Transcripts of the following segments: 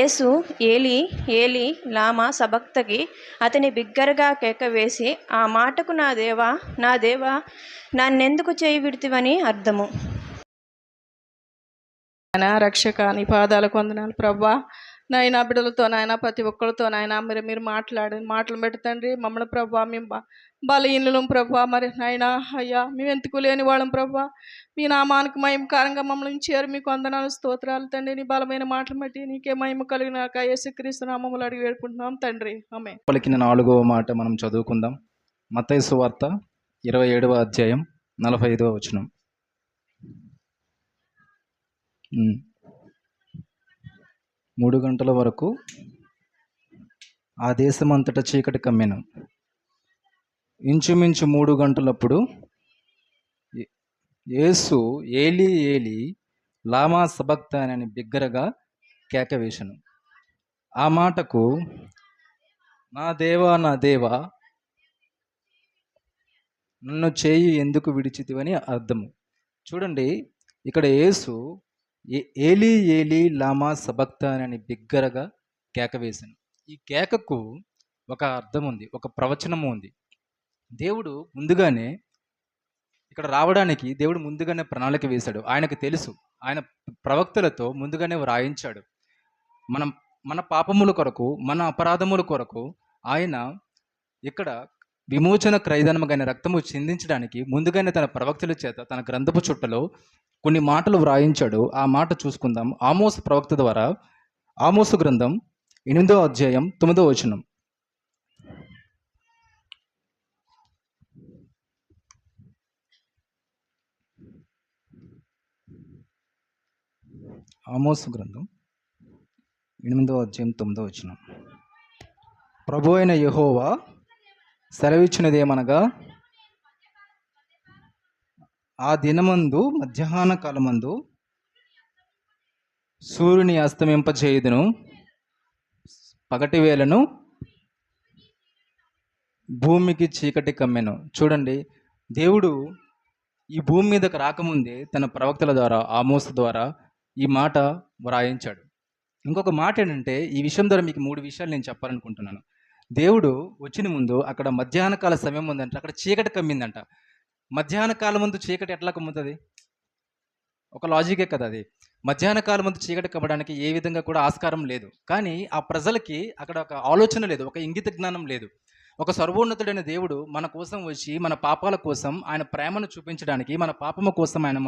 యేసు ఏలి ఏలి లామా సభక్తకి అతని బిగ్గరగా కేక వేసి ఆ మాటకు నా దేవా నా దేవా నన్నెందుకు చేయి విడితివని అర్థము. రక్షక నీ పాదాలకు వందనాలు ప్రభా. నాయన బిడ్డలతో నాయన ప్రతి ఒక్కరితో నాయన మీరు మీరు మాట్లాడి మాటలు పెడతండి మమ్మల్ని ప్రభా మేము బలహీనులం ప్రభా మరి నాయన అయ్యా మేము ఎందుకు లేని వాళ్ళం ప్రభా? మీ నామానికి మహిమకారంగా మమ్మల్ని ఇచ్చారు మీకు వందనాలు స్తోత్రాలు తండ్రి నీ బలమైన మాటలు బట్టి నీకే మహిమ కలిగినాక యేసుక్రీస్తు నామములు అడిగి వేడుకుంటున్నాం తండ్రి. ఆమె పలికిన నాలుగవ మాట మనం చదువుకుందాం. మత్తయి వార్త ఇరవై ఏడవ అధ్యాయం నలభై ఐదవ వచనం. మూడు గంటల వరకు ఆ దేశమంతటా చీకటి కమ్మెను. ఇంచుమించు మూడు గంటలప్పుడు ఏసు యేసు ఏలి ఏలి లామా సబక్తానని బిగ్గరగా కేక వేశాను. ఆ మాటకు నా దేవా నా దేవా నన్ను చేయి ఎందుకు విడిచితివని అర్థము. చూడండి ఇక్కడ యేసు ఏలీ ఏలీ లామా సబక్తాన్ అని బిగ్గరగా కేక వేశాను. ఈ కేకకు ఒక అర్థం ఉంది ఒక ప్రవచనము ఉంది. దేవుడు ముందుగానే ఇక్కడ రావడానికి దేవుడు ముందుగానే ప్రణాళిక వేశాడు. ఆయనకు తెలుసు ఆయన ప్రవక్తలతో ముందుగానే వ్రాయించాడు. మనం మన పాపముల కొరకు మన అపరాధముల కొరకు ఆయన ఇక్కడ విమోచన క్రైదనమగైన రక్తము చిందించడానికి ముందుగానే తన ప్రవక్తల చేత తన గ్రంథపు చుట్టలో కొన్ని మాటలు వ్రాయించాడు. ఆ మాట చూసుకుందాం. ఆమోస్ ప్రవక్త ద్వారా ఆమోసు గ్రంథం ఎనిమిదో అధ్యాయం తొమ్మిదో వచనం. ఆమోసు గ్రంథం ఎనిమిదో అధ్యాయం తొమ్మిదో వచనం. ప్రభు అయిన యహోవా సెలవిచ్చినదేమనగా ఆ దినమందు మధ్యాహ్న కాలమందు సూర్యుని అస్తమింపచేయుదును పగటి వేలను భూమికి చీకటి కమ్మెను. చూడండి దేవుడు ఈ భూమి మీదకి రాకముందే తన ప్రవక్తల ద్వారా ఆమోస ద్వారా ఈ మాట వ్రాయించాడు. ఇంకొక మాట ఏంటంటే ఈ విషయం ద్వారా మీకు మూడు విషయాలు నేను చెప్పాలనుకుంటున్నాను. దేవుడు వచ్చిన ముందు అక్కడ మధ్యాహ్న కాల సమయం ఉందంట. అక్కడ చీకటి కమ్మిందంట. మధ్యాహ్న కాలం ముందు చీకటి ఎట్లా కమ్ముతుంది? ఒక లాజికే కదా అది. మధ్యాహ్న కాలం ముందు చీకటి కమ్మడానికి ఏ విధంగా కూడా ఆస్కారం లేదు. కానీ ఆ ప్రజలకి అక్కడ ఒక ఆలోచన లేదు. ఒక ఇంగిత జ్ఞానం లేదు. ఒక సర్వోన్నతుడైన దేవుడు మన కోసం వచ్చి మన పాపాల కోసం ఆయన ప్రేమను చూపించడానికి మన పాపము కోసం ఆయన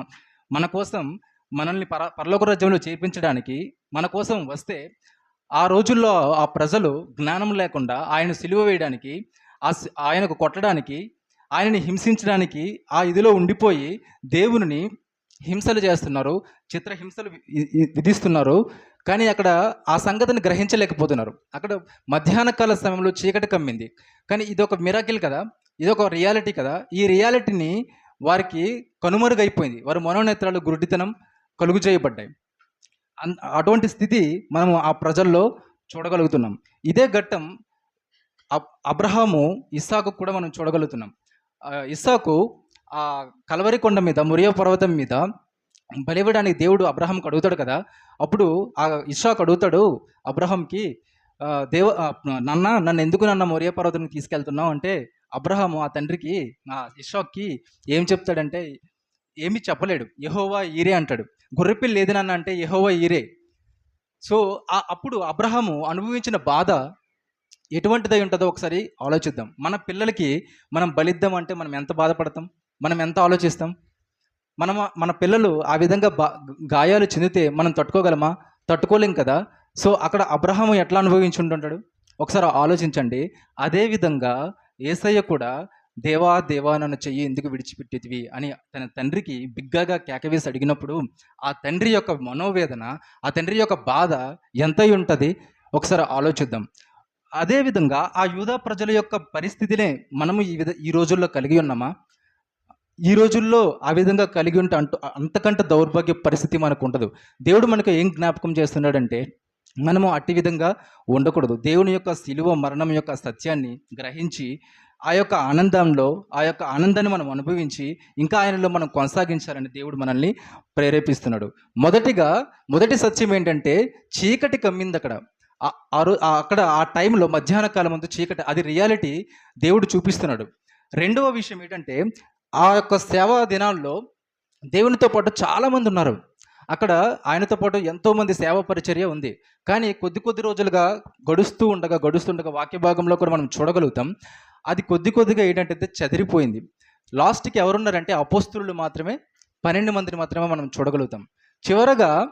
మన కోసం మనల్ని పర పరలోక రాజ్యంలో చేర్పించడానికి మన కోసం వస్తే ఆ రోజుల్లో ఆ ప్రజలు జ్ఞానం లేకుండా ఆయన సిలువ వేయడానికి ఆ ఆయనకు కొట్టడానికి ఆయనని హింసించడానికి ఆ ఇదిలో ఉండిపోయి దేవుని హింసలు చేస్తున్నారు చిత్రహింసలు వి- విధిస్తున్నారు. కానీ అక్కడ ఆ సంగతిని గ్రహించలేకపోతున్నారు. అక్కడ మధ్యాహ్న కాల సమయంలో చీకటి కమ్మింది. కానీ ఇది ఒక మిరాకిల్ కదా ఇది ఒక రియాలిటీ కదా. ఈ రియాలిటీని వారికి కనుమరుగైపోయింది. వారి మనోనేత్రాలు గురుడితనం కలుగు చేయబడ్డాయి. అటువంటి స్థితి మనము ఆ ప్రజల్లో చూడగలుగుతున్నాం. ఇదే ఘట్టం అబ్- అబ్రహాము ఇస్సాకు కూడా మనం చూడగలుగుతున్నాం. ఇస్సాకు ఆ కలవరి కొండ మీద మురియా పర్వతం మీద బలివ్వడానికి దేవుడు అబ్రహాంకి అడుగుతాడు కదా. అప్పుడు ఆ ఇస్సాకు అడుగుతాడు అబ్రహాంకి దేవ నన్న నాన్న నన్ను ఎందుకు నన్న మొరియా పర్వతానికి తీసుకెళ్తున్నావు? అంటే అబ్రహాము ఆ తండ్రికి నా ఇషాక్కి ఏం చెప్తాడంటే ఏమి చెప్పలేడు. యహోవా ఈరే అంటాడు. గొర్రెపిల్లి ఏది నాన్న అంటే యహోవా ఈరే. సో ఆ అప్పుడు అబ్రహాము అనుభవించిన బాధ ఎటువంటిదై ఉంటుందో ఒకసారి ఆలోచిద్దాం. మన పిల్లలకి మనం బలిద్దాం అంటే మనం ఎంత బాధపడతాం? మనం ఎంత ఆలోచిస్తాం? మనం మన పిల్లలు ఆ విధంగా బా గాయాలు చెందితే మనం తట్టుకోగలమా? తట్టుకోలేం కదా. సో అక్కడ అబ్రహాము ఎట్లా అనుభవించుంటుంటాడు? ఒకసారి ఆలోచించండి. అదే విధంగా ఏసయ్య కూడా దేవా దేవా నన్ను చెయ్యి ఎందుకు విడిచిపెట్టేటివి అని తన తండ్రికి బిగ్గగా కేకవేసి అడిగినప్పుడు ఆ తండ్రి యొక్క మనోవేదన ఆ తండ్రి యొక్క బాధ ఎంత ఉంటుంది? ఒకసారి ఆలోచిద్దాం. అదేవిధంగా ఆ యూదా ప్రజల యొక్క పరిస్థితినే మనము ఈ విధ ఈ రోజుల్లో కలిగి ఉన్నామా? ఈ రోజుల్లో ఆ విధంగా కలిగి ఉంటే అంటూ అంతకంటే దౌర్భాగ్య పరిస్థితి మనకు ఉండదు దేవుడు మనకు ఏం జ్ఞాపకం చేస్తున్నాడంటే మనము అట్టి విధంగా ఉండకూడదు. దేవుని యొక్క శిలువ మరణం యొక్క సత్యాన్ని గ్రహించి ఆ యొక్క ఆనందంలో ఆ యొక్క ఆనందాన్ని మనం అనుభవించి ఇంకా ఆయనలో మనం కొనసాగించాలని దేవుడు మనల్ని ప్రేరేపిస్తున్నాడు. మొదటిగా మొదటి సత్యం ఏంటంటే చీకటి కమ్మింది అక్కడ ఆ- రో- అక్కడ ఆ టైంలో మధ్యాహ్న కాలం ముందు చీకటి అది రియాలిటీ దేవుడు చూపిస్తున్నాడు. రెండవ విషయం ఏంటంటే ఆ యొక్క సేవా దినాల్లో దేవునితో పాటు చాలామంది ఉన్నారు. అక్కడ ఆయనతో పాటు ఎంతోమంది సేవ పరిచర్య ఉంది. కానీ కొద్ది కొద్ది రోజులుగా గడుస్తూ ఉండగా గడుస్తుండగా వాక్య భాగంలో కూడా మనం చూడగలుగుతాం. అది కొద్ది కొద్దిగా ఏంటంటే చెదిరిపోయింది. లాస్ట్కి ఎవరున్నారంటే అపోస్తులు మాత్రమే పన్నెండు మందిని మాత్రమే మనం చూడగలుగుతాం. చివరగా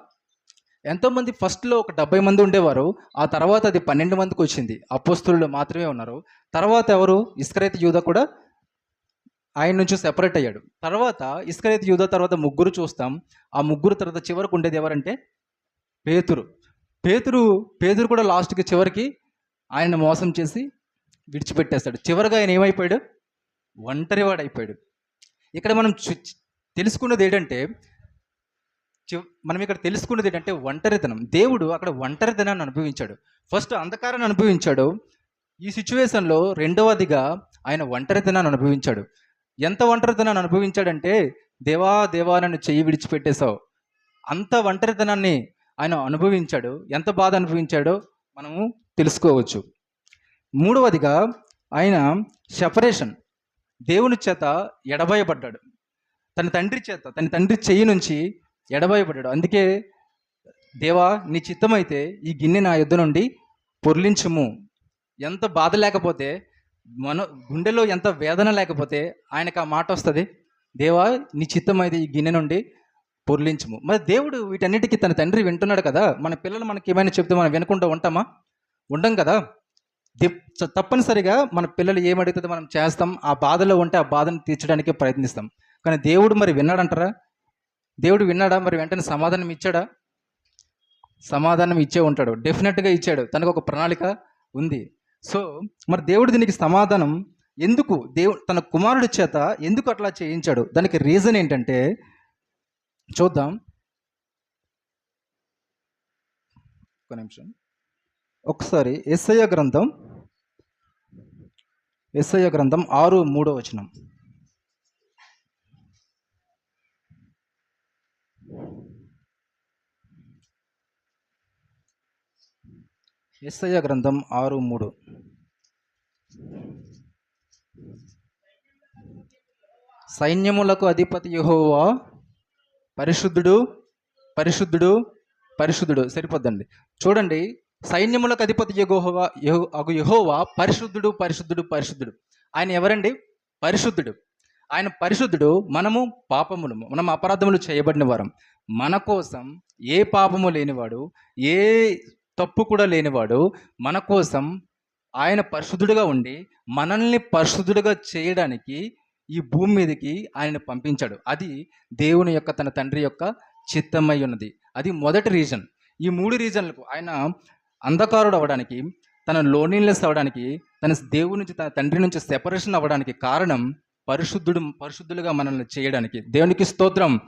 ఎంతోమంది ఫస్ట్లో ఒక డెబ్బై మంది ఉండేవారు ఆ తర్వాత అది పన్నెండు మందికి వచ్చింది. అపోస్తులు మాత్రమే ఉన్నారు. తర్వాత ఎవరు? ఇస్కరైత్ యూద కూడా ఆయన నుంచి సెపరేట్ అయ్యాడు. తర్వాత ఇస్కరైత్ యూద తర్వాత ముగ్గురు చూస్తాం. ఆ ముగ్గురు తర్వాత చివరికి ఉండేది ఎవరంటే? పేతురు. పేతురు పేతురు కూడా లాస్ట్కి చివరికి ఆయన మోసం చేసి విడిచిపెట్టేస్తాడు. చివరిగా ఆయన ఏమైపోయాడు? ఒంటరివాడు అయిపోయాడు ఇక్కడ మనం తెలుసుకున్నది ఏంటంటే మనం ఇక్కడ తెలుసుకున్నది ఏంటంటే ఒంటరితనం. దేవుడు అక్కడ ఒంటరితనాన్ని అనుభవించాడు. ఫస్ట్ అంధకారాన్ని అనుభవించాడు. ఈ సిచ్యువేషన్లో రెండవదిగా ఆయన ఒంటరితనాన్ని అనుభవించాడు. ఎంత ఒంటరితనాన్ని అనుభవించాడంటే దేవా దేవా నన్ను చెయ్యి విడిచిపెట్టేశావు. అంత ఒంటరితనాన్ని ఆయన అనుభవించాడు. ఎంత బాధ అనుభవించాడో మనము తెలుసుకోవచ్చు. మూడవదిగా ఆయన సెపరేషన్. దేవుని చేత ఎడబాయబడ్డాడు తన తండ్రి చేత తన తండ్రి చెయ్యి నుంచి ఎడబాయబడ్డాడు అందుకే దేవా నీ చిత్తమైతే ఈ గిన్నె నా యుద్ధ నుండి పొర్లించుము. ఎంత బాధ లేకపోతే మన గుండెలో ఎంత వేదన లేకపోతే ఆయనకు ఆ మాట వస్తుంది దేవా నీ చిత్తమైతే ఈ గిన్నె నుండి పొర్లించుము. మరి దేవుడు వీటన్నిటికీ తన తండ్రి వింటున్నాడు కదా? మన పిల్లలు మనకి ఏమైనా చెప్తే మనం వినకుండా ఉంటామా? ఉండం కదా? తప్పనిసరిగా మన పిల్లలు ఏమడుగుతుందో మనం చేస్తాం. ఆ బాధలో ఉంటే ఆ బాధను తీర్చడానికి ప్రయత్నిస్తాం. కానీ దేవుడు మరి విన్నాడంటారా? దేవుడు విన్నాడా? మరి వెంటనే సమాధానం ఇచ్చాడా? సమాధానం ఇచ్చే ఉంటాడు. డెఫినెట్గా ఇచ్చాడు. తనకు ఒక ప్రణాళిక ఉంది. సో మరి దేవుడు దీనికి సమాధానం ఎందుకు? దేవుడు తన కుమారుడి చేత ఎందుకు అట్లా చేయించాడు? దానికి రీజన్ ఏంటంటే చూద్దాం. ఒక నిమిషం. ఒకసారి ఎస్ఐ గ్రంథం ఎస్ఐ గ్రంథం ఆరు మూడో వచనం. ఎస్ఐ గ్రంథం ఆరు మూడు. సైన్యములకు అధిపతి యహోవా పరిశుద్ధుడు పరిశుద్ధుడు పరిశుద్ధుడు. సరిపోద్దండి. చూడండి సైన్యములకు అధిపతి యెహోవా అగు యహోవా పరిశుద్ధుడు పరిశుద్ధుడు పరిశుద్ధుడు. ఆయన ఎవరండి? పరిశుద్ధుడు. ఆయన పరిశుద్ధుడు మనము పాపములు మనం అపరాధములు చేయబడిన వారం. మన కోసం ఏ పాపము లేనివాడు ఏ తప్పు కూడా లేనివాడు మన కోసం ఆయన పరిశుద్ధుడుగా ఉండి మనల్ని పరిశుద్ధుడుగా చేయడానికి ఈ భూమి మీదకి ఆయన పంపించాడు. అది దేవుని యొక్క తన తండ్రి యొక్క చిత్తమై ఉన్నది. అది మొదటి రీజన్. ఈ మూడు రీజన్లకు ఆయన అంధకారుడు అవ్వడానికి తన లోన్లీనెస్ అవ్వడానికి తన దేవుడి నుంచి తన తండ్రి నుంచి సెపరేషన్ అవ్వడానికి కారణం పరిశుద్ధుడు పరిశుద్ధులుగా మనల్ని చేయడానికి. దేవునికి స్తోత్రం.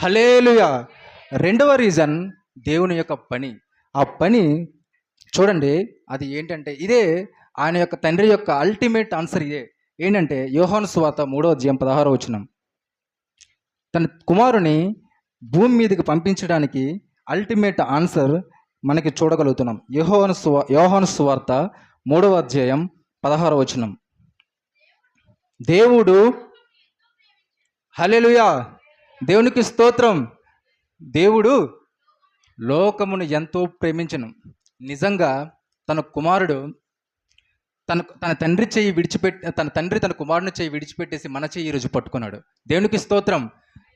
హలేలుయా రెండవ రీజన్ దేవుని యొక్క పని. ఆ పని చూడండి అది ఏంటంటే ఇదే ఆయన యొక్క తండ్రి యొక్క అల్టిమేట్ ఆన్సర్ ఇదే. ఏంటంటే యోహాను స్వాత మూడో అధ్యాయం పదహారో వచనం. తన కుమారుని భూమి మీదకి పంపించడానికి అల్టిమేట్ ఆన్సర్ మనకి చూడగలుగుతున్నాం. యోహాను స్వ యోహాను స్వార్త మూడవ అధ్యాయం పదహార వచనం. దేవుడు హలెలుయా దేవునికి స్తోత్రం. దేవుడు లోకమును ఎంతో ప్రేమించను. నిజంగా తన కుమారుడు తన తన తండ్రి చెయ్యి విడిచిపెట్టి తన తండ్రి తన కుమారుని చెయ్యి విడిచిపెట్టేసి మన చేయి ఈరోజు పట్టుకున్నాడు. దేవునికి స్తోత్రం.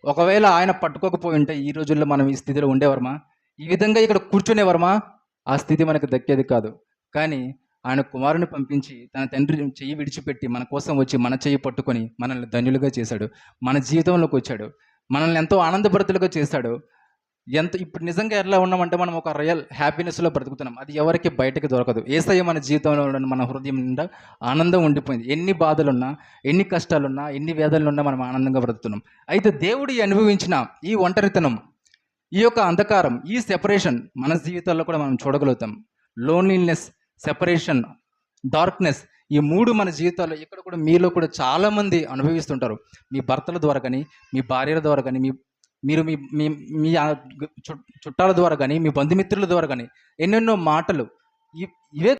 ఒకవేళ ఆయన పట్టుకోకపోయి ఉంటే ఈ రోజుల్లో మనం ఈ స్థితిలో ఉండేవారమా? ఈ విధంగా ఇక్కడ కూర్చునేవారమా ఆ స్థితి మనకు దక్కేది కాదు. కానీ ఆయన కుమారుని పంపించి తన తండ్రి చెయ్యి విడిచిపెట్టి మన కోసం వచ్చి మన చెయ్యి పట్టుకొని మనల్ని ధన్యులుగా చేశాడు. మన జీవితంలోకి వచ్చాడు. మనల్ని ఎంతో ఆనందభరితులుగా చేశాడు. ఎంత ఇప్పుడు నిజంగా ఎలా ఉన్నామంటే మనం ఒక రియల్ హ్యాపీనెస్లో బ్రతుకుతున్నాం. అది ఎవరికి బయటకు దొరకదు. ఏసయ్య మన జీవితంలో ఉన్న మన హృదయం నిండా ఆనందం ఉండిపోయింది. ఎన్ని బాధలున్నా ఎన్ని కష్టాలున్నా ఎన్ని వేదనలున్నా మనం ఆనందంగా బ్రతుకుతున్నాం. అయితే దేవుడు అనుభవించిన ఈ ఒంటరితనం ఈ యొక్క అంధకారం ఈ సెపరేషన్ మన జీవితాల్లో కూడా మనం చూడగలుగుతాం. లోన్లీనెస్ సెపరేషన్ డార్క్నెస్ ఈ మూడు మన జీవితాల్లో ఇక్కడ కూడా మీలో కూడా చాలామంది అనుభవిస్తుంటారు. మీ భర్తల ద్వారా కానీ మీ భార్యల ద్వారా కానీ మీ మీరు మీ మీ మీ చు- చుట్టాల ద్వారా కానీ మీ బంధుమిత్రుల ద్వారా కానీ ఎన్నెన్నో మాటలు ఇ- ఇవే